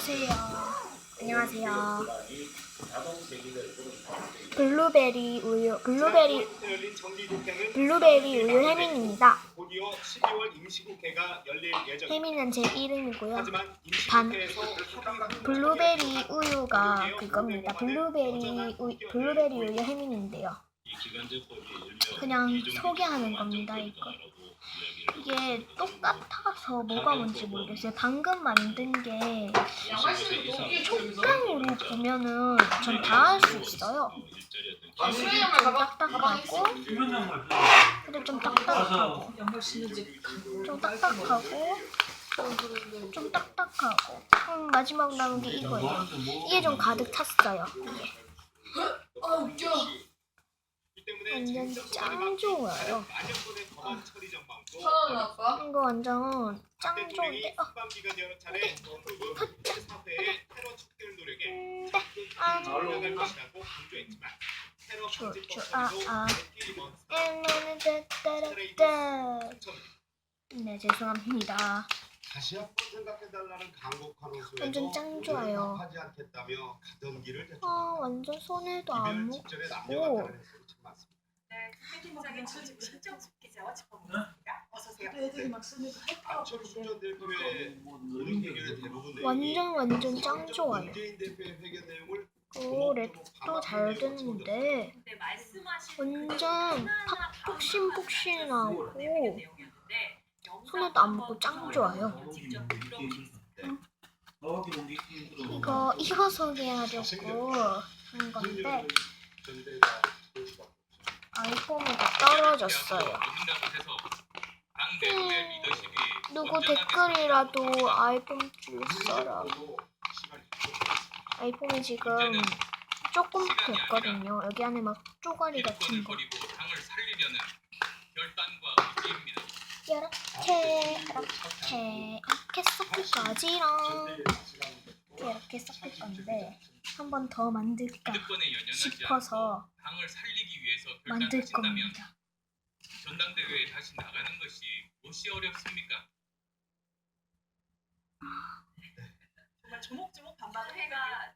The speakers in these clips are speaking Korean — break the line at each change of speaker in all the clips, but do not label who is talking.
안녕하세요. 안녕하세요. 블루베리 우유, 블루베리, 블루베리 우유 혜민입니다.
곧이어 12월 임시국회가 열릴 예정입니다.
혜민은 제 이름이고요. 반- 블루베리 우유가 그겁니다. 블루베리 우, 블루베리 우유 혜민인데요. 그냥 소개하는 겁니다, 이거. 이게 똑같아서 뭐가 뭔지 모르겠어요. 방금 만든 게 촉감으로 보면은 전 다 할 수 있어요. 좀 딱딱하고, 근데 좀 딱딱하고, 좀 딱딱하고, 좀 딱딱하고. 음, 마지막 남은 게 이거예요. 이게 좀 가득 찼어요. 이게. 완전 짱 좋아요.
전망도
천원 나올까?
이거 완전 짱 좋은데? 어,
후반기가 되어 차례 정부 사회의 테러 촉결 노력에
음, 네. 아,
올라갈 것이라고 강조했지만 테러
저,
방지법
저, 아,
등도
아.
갈먼
에너는.
상처입니다.
네, 죄송합니다.
다시 한번 생각해달라는 강곡한 호소에도
완전 짱 좋아요.
하지 않겠다며 가던 길을
아, 완전 손에도 안
이별
묻.
직전에 남녀가 다른 해석이 참 많습니다.
네, 국회팀장의 지금 신정숙 기자와 짚어보겠습니다. 어서 오세요.
애들이 막 쓰니까
안철 순전 대표의 모든 의견의 대부분 내용이
완전 완전 짱 좋아요.
문재인 대표의 회견 내용을
오, 랩도 잘 듣는데
근데 말씀하신
완전 푹신푹신하고 손에도 안 묻고 짱 좋아요. 이거 이거 소개하려고 한 건데
전대가
아이폰이 다 떨어졌어요. 음, 누구 댓글이라도 아이폰 줄 사람. 아이폰이 지금 조금 됐거든요. 여기 안에 막 쪼가리 같은 거. 이렇게 이렇게 이렇게 섞을 거지랑 이렇게 이렇게 섞을 건데 한 번 더 만들까 싶어서
않고 당을 살리기 위해서
만들
결단하신다면
겁니다.
전당대회에 다시 나가는 것이 무엇이 어렵습니까?
정말 조목조목 반박을 해가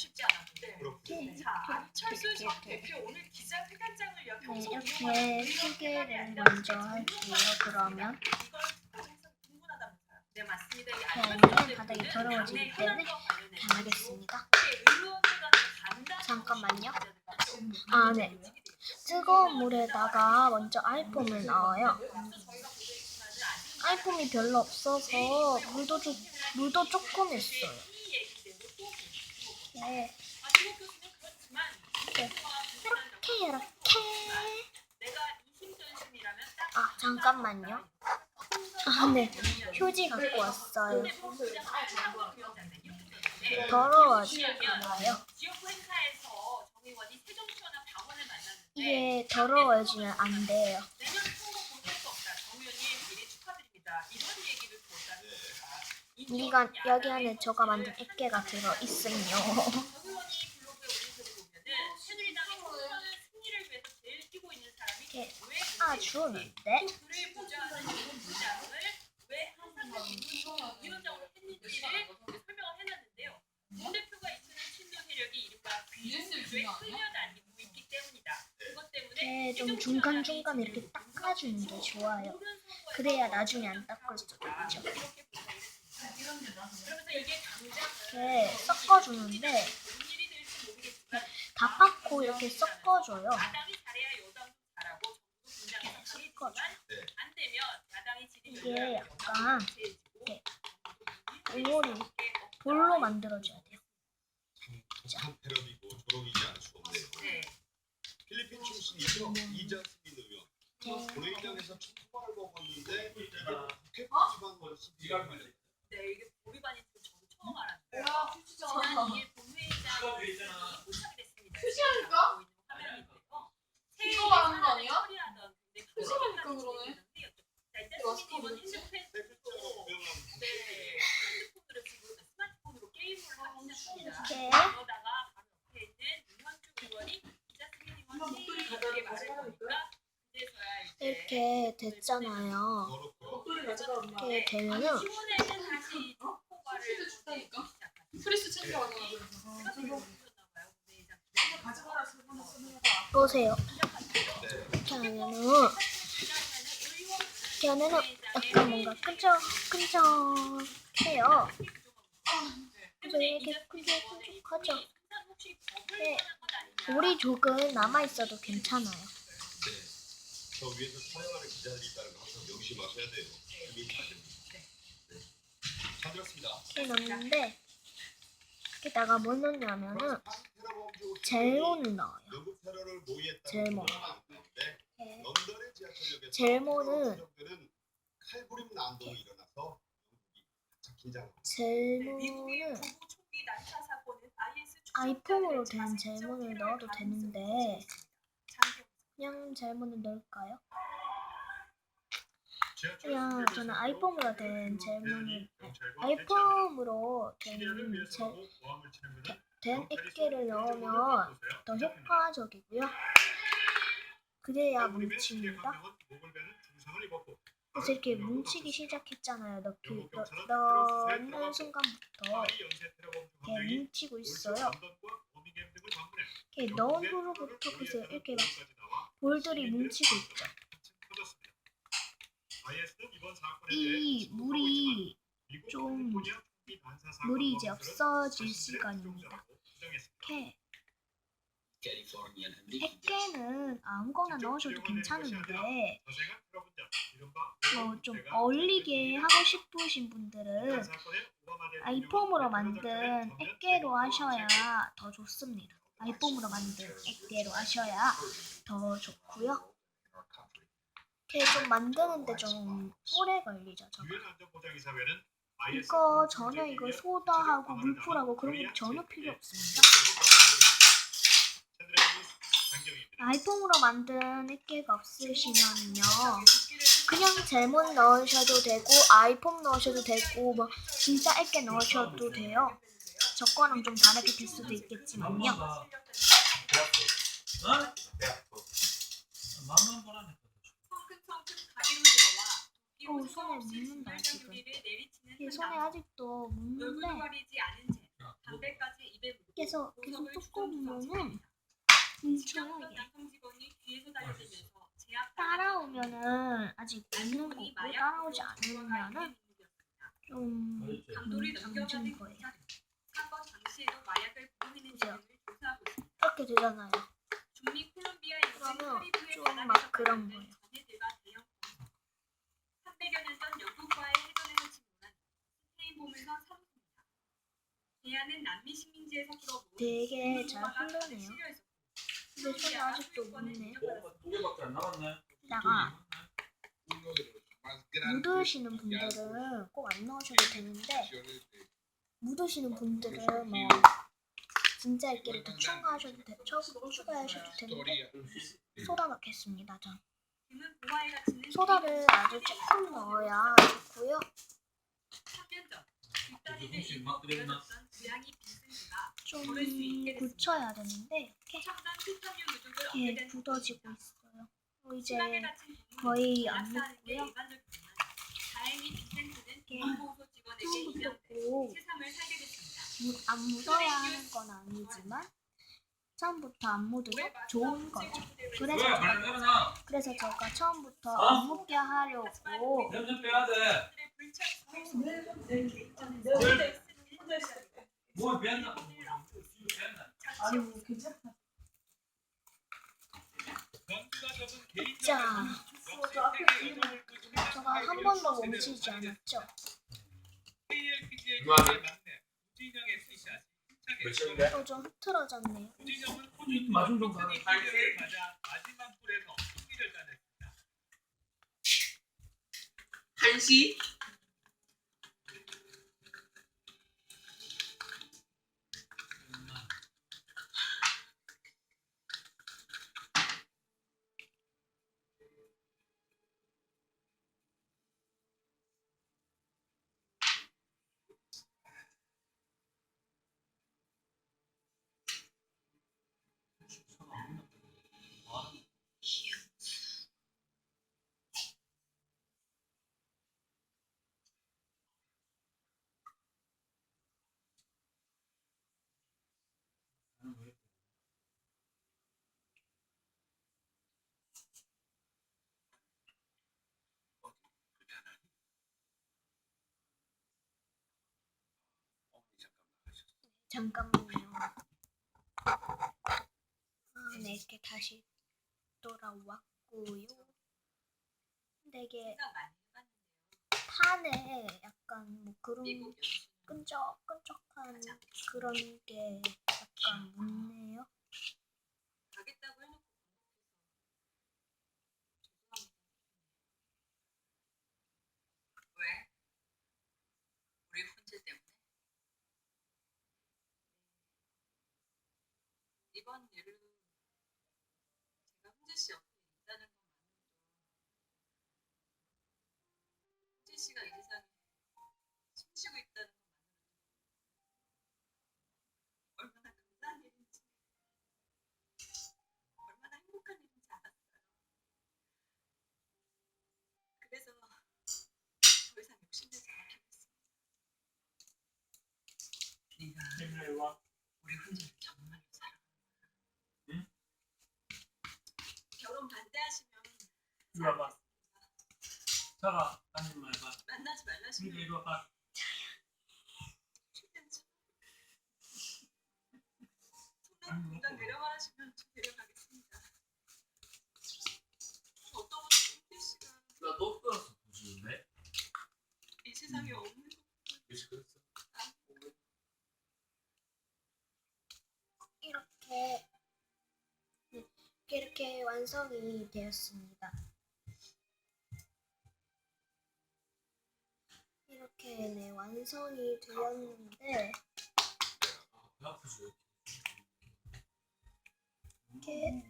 쉽지 않았는데
그렇군요.
자, 안철수 전 대표 오늘 기자회견장을 연
네,
평소
이렇게 소개를 먼저 할게요. 그러면
이걸 항상 궁금하다면서요. 네 맞습니다. 이
이렇게
안철수 전
하면 바닥이
대표는
더러워지기
당내
때문에
현안과 관련해서
이렇게 안 하겠습니다.
의원들 간의 간단한
잠깐만요. 아, 네. 뜨거운 물에다가 먼저 알폼을 넣어요. 알폼이 별로 없어서 물도 조, 물도 조금 했어요. 네. 이렇게 이렇게 이렇게 아 잠깐만요. 아 네. 휴지 갖고 왔어요.
만났는데
이게 더러워지면 안 돼요.
내년 선거 못할 수 없다. 정 의원님 미리 축하드립니다. 이런 얘기를 들었다는
이건 여기 안에 제가 만든 액계가 들어 있어요. 이렇게.
그것 때문에
이렇게 좀 중간 중간 이렇게 닦아주는 게 좋아요. 그래야 나중에 안 닦을 수도 있죠.
그러면서 이게 당장
이렇게 섞어주는데 다 빻고 이렇게 섞어줘요. 이렇게 섞어줘. 이게 약간 이렇게 볼로 만들어줘야 돼요.
네. 필리핀 출신이죠 이전 스민 의원.
이렇게
본회의장에서 초코바를 먹었는데 이게 국회 표지만 시비가 걸렸
네, 이게 보리반이 저도 처음 알았어요.
야
본회의장이 포착이 됐습니다.
이거 말하는 거 아니야? 네.
네,
스마트폰으로 게임을 하고 있습니다.
이렇게
그러다가 바로 옆에 있는 윤현주 의원이 기자 스미님한테
목도리
이렇게
가져가
말해보니까 그제서야 이제
이렇게 됐잖아요.
가져가 엄마.
이렇게 되면은 보세요. 이렇게 하면은 이렇게 약간 뭔가 끈적끈적해요. 저에게 끈적끈적하죠. 네, 물이 조금 남아 있어도 괜찮아요. 네.
네, 저 위에서 촬영하는 기자들이 있다는 거 항상 명심하셔야 돼요.
이렇게 넣는데 여기다가 뭘 넣냐면은
테러범주
젤몬을 넣어요. 젤몬.
네.
젤몬은. 젤몬은 아이폰으로 된 젤몬을 넣어도 되는데 그냥 젤몬을 넣을까요? 그냥 저는 아이폰으로 된 젤몬을 아이폰으로 된, 제, 된 액계를 넣으면 더 효과적이고요. 그래야 뭉칩니다. 그래서 이렇게 뭉치기 시작했잖아요. 넣기, 넣, 넣는 순간부터 이렇게 뭉치고 있어요. 이렇게 넣은 후로부터 그래서 이렇게 막 볼들이 뭉치고 있죠. 이 물이 좀 물이 이제 없어질 시간입니다. 이렇게 액계는 아무거나 넣으셔도 괜찮은데 뭐 좀 어울리게 하고 싶으신 분들은 아이폼으로 만든 액계로 하셔야 더 좋습니다. 아이폼으로 만든 액계로 하셔야 더 좋고요. 이렇게 좀 만드는데 좀 오래 걸리죠. 저거. 이거 전혀 이거 소다하고 물풀하고 그런 거 전혀 필요 없습니다. 아이폰으로 만든 액계가 없으시면요 그냥 젤몬 넣으셔도 되고 아이폰 넣으셔도 되고 뭐 진짜 액계 넣으셔도 돼요 저 거랑 좀 다르게 될 수도 있겠지만요
어? 마음만 보라니까.
어, 손에 묻는다, 지금. 이게 손에 아직도 묻는데 계속 계속 뚜껑 보면은 뭉쳐요 이게 따라오면은 아직 묻는 거고 따라오지 않으면은 좀 뭉친 거예요. 이렇게 되잖아요. 그러면 좀 막 그런 거예요.
300여 년 전 영국과의 해전에서 침공한 스페인 보면서 사로잡습니다. 대안은 남미 식민지에서 풀어본
되게 잘 흐르네요. 근데 손에 아직도 묻네.
두 개밖에 안 남았네.
다가 묻으시는 분들은 꼭 안 넣으셔도 되는데 묻으시는 분들은 뭐 진짜 액기를 더 추가하셔도 돼, 추- 추가하셔도 되는데 소다 넣겠습니다 전. 소다를 아주 조금 넣어야 좋고요 좀 굳혀야 되는데 이렇게 굳어지고 있어요 어, 이제 거의 안 묻고요 이렇게
됐습니다.
묻- 안 묻어야 하는 건 아니지만 처음부터 안 묻으면 좋은 거죠. 그래서
왜?
제가. 그래서 제가 처음부터
어?
안 묻게 하려고
뭐?
자, 제가 한 번도 멈추지 않았죠. 어, 좀 흐트러졌네요.
마중 좀 가.
한시
잠깐만요. 아, 네, 이렇게 다시 돌아왔고요. 근데 이게. 판에 약간 뭐 그런 끈적끈적한 그런 게 약간 묻네요.
가겠다고 해놓고 죄송합니다. 왜? 우리 훈제 때문에? 일로 제가 훈제 씨 옆에 있다는 것만으로도 훈제 씨가 이 세상에 숨쉬고 있다는 것만으로도 얼마나 감사한 일인지 얼마나 행복한 일인지 알았어요. 그래서 더 이상 욕심내지 않기로 했습니다. 네가. 우리 훈제를 정말로 사랑하는 거야.
응?
결혼 반대하시면
이리 와봐. 자가 앉은 말 봐.
만나지
근데
말라시면
이리 와봐.
손으로 공장 내려가시면 좀 데려가겠습니다. 어떤 훈제 씨가
나너 떠나서 보시는데?
이 세상에 없는 것
그치 그랬어.
이렇게 네, 이렇게 완성이 되었습니다. 완성이 되었는데? 이렇게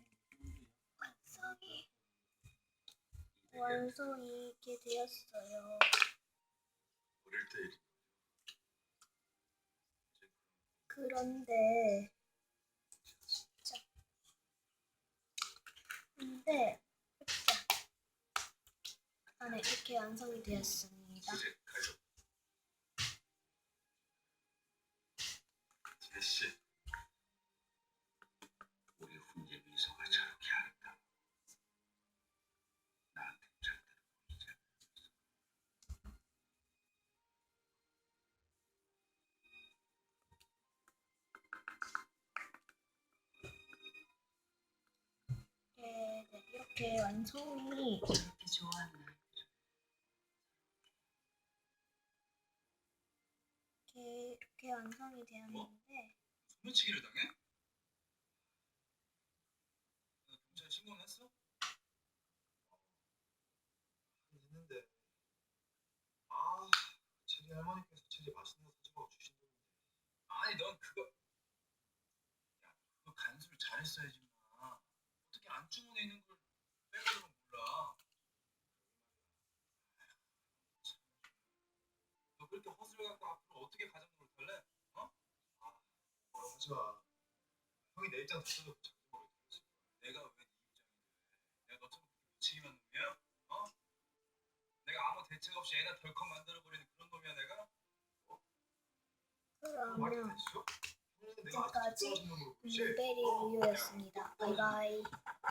완성이 완성이 이렇게 되었어요. 그런데 자, 근데 자, 안에 이렇게 완성이 되었습니다.
제시 우리 훈제 미소가 저렇게 아름다워. 나한테 절대로 보이지 않아.
네, 네, 이렇게 완성이
이렇게 좋아하는
완성이 되었는데
소매치기를 당해? 너 경찰 신고는 했어?
했는데 아 체리 할머니께서 체리 맛있는 거 사주고 주신다는데
아니 넌 그거 야 그거 간수를 잘했어야지 마 어떻게 안 주문해 있는 걸 빼가지고 몰라 참. 너 그렇게 허술해 갖고 앞으로 어떻게 가정을 탈래?
뭐라고 하지 마 형이 내 입장 들어도 자꾸 모르겠어
내가 왜 네 입장이 돼? 내가 너처럼 무책임한 놈이야? 어? 내가 아무 대책 없이 애나 덜컥 만들어버리는 그런 놈이야 내가?
말이
그러면
되시죠? 형님은 내가
지금까지
놈으로 보지
블루베리 우유였습니다. 바이바이.